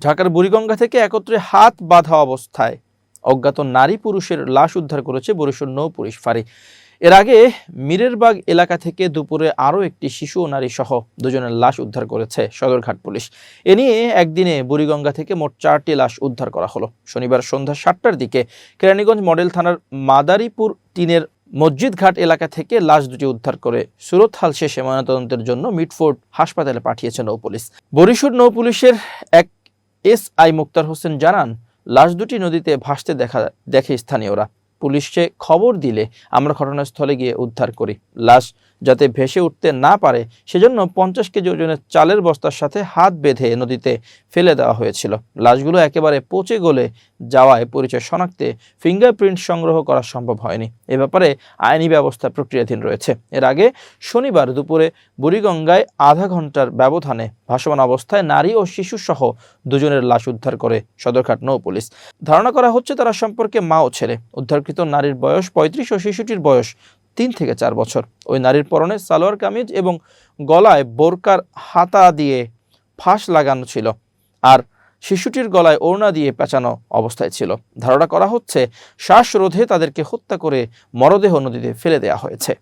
ঢাকার বুড়িগঙ্গা থেকে একত্রে হাত বাঁধা অবস্থায় অজ্ঞাত নারী পুরুষের লাশ উদ্ধার করেছে বরিশাল নৌ পুলিশ ফাঁড়ি। এর আগে মিরেরবাগ এলাকা থেকে দুপুরে আরও একটি শিশু ও নারী সহ দুজনের লাশ উদ্ধার করেছে সদরঘাট পুলিশ। এ নিয়ে একদিনে বুড়িগঙ্গা থেকে মোট চারটি লাশ উদ্ধার করা হলো। শনিবার সন্ধ্যা সাতটার দিকে কেরানীগঞ্জ মডেল থানার মাদারীপুর টিনের মসজিদ ঘাট এলাকা থেকে লাশ দুটি উদ্ধার করে সুরতহাল শেষে ময়নাতদন্তের জন্য মিটফোর্ড হাসপাতালে পাঠিয়েছে নৌ পুলিশ। বরিশাল নৌ পুলিশের এক এস আই মুক্তার হোসেন জানান, লাশ দুটি নদীতে ভাসতে দেখা, দেখে স্থানীয়রা। পুলিশকে খবর দিলে আমরা ঘটনাস্থলে গিয়ে উদ্ধার করি। লাশ যাতে ভেসে উঠতে না পারে, সেজন্য পঞ্চাশ কেজি ওজনের চালের বস্তার সাথে হাত বেঁধে নদীতে ফেলে দেওয়া হয়েছিল। লাশগুলো একেবারে পচে গলে যাওয়ায় পরিচয় শনাক্তে ফিঙ্গারপ্রিন্ট সংগ্রহ করা সম্ভব হয়নি। এ ব্যাপারে আইনি ব্যবস্থা প্রক্রিয়াধীন রয়েছে। এর আগে শনিবার দুপুরে বুড়িগঙ্গায় আধা ঘণ্টার ব্যবধানে ভাসমান অবস্থায় নারী ও শিশু সহ দুজনের লাশ উদ্ধার করে সদরঘাট নৌ পুলিশ। ধারণা করা হচ্ছে, তারা সম্পর্কে মা ও ছেলে। উদ্ধারকৃত নারীর বয়স পঁয়ত্রিশ ও শিশুটির বয়স তিন থেকে চার বছর। ওই নারীর পরনে সালোয়ার কামিজ এবং গলায় বোরকার হাতা দিয়ে ফাঁস লাগানো ছিল আর শিশুটির গলায় ওড়না দিয়ে পেঁচানো অবস্থায় ছিল। ধারণা করা হচ্ছে, শ্বাসরোধে তাদেরকে হত্যা করে মরদেহ নদীতে ফেলে দেওয়া হয়েছে।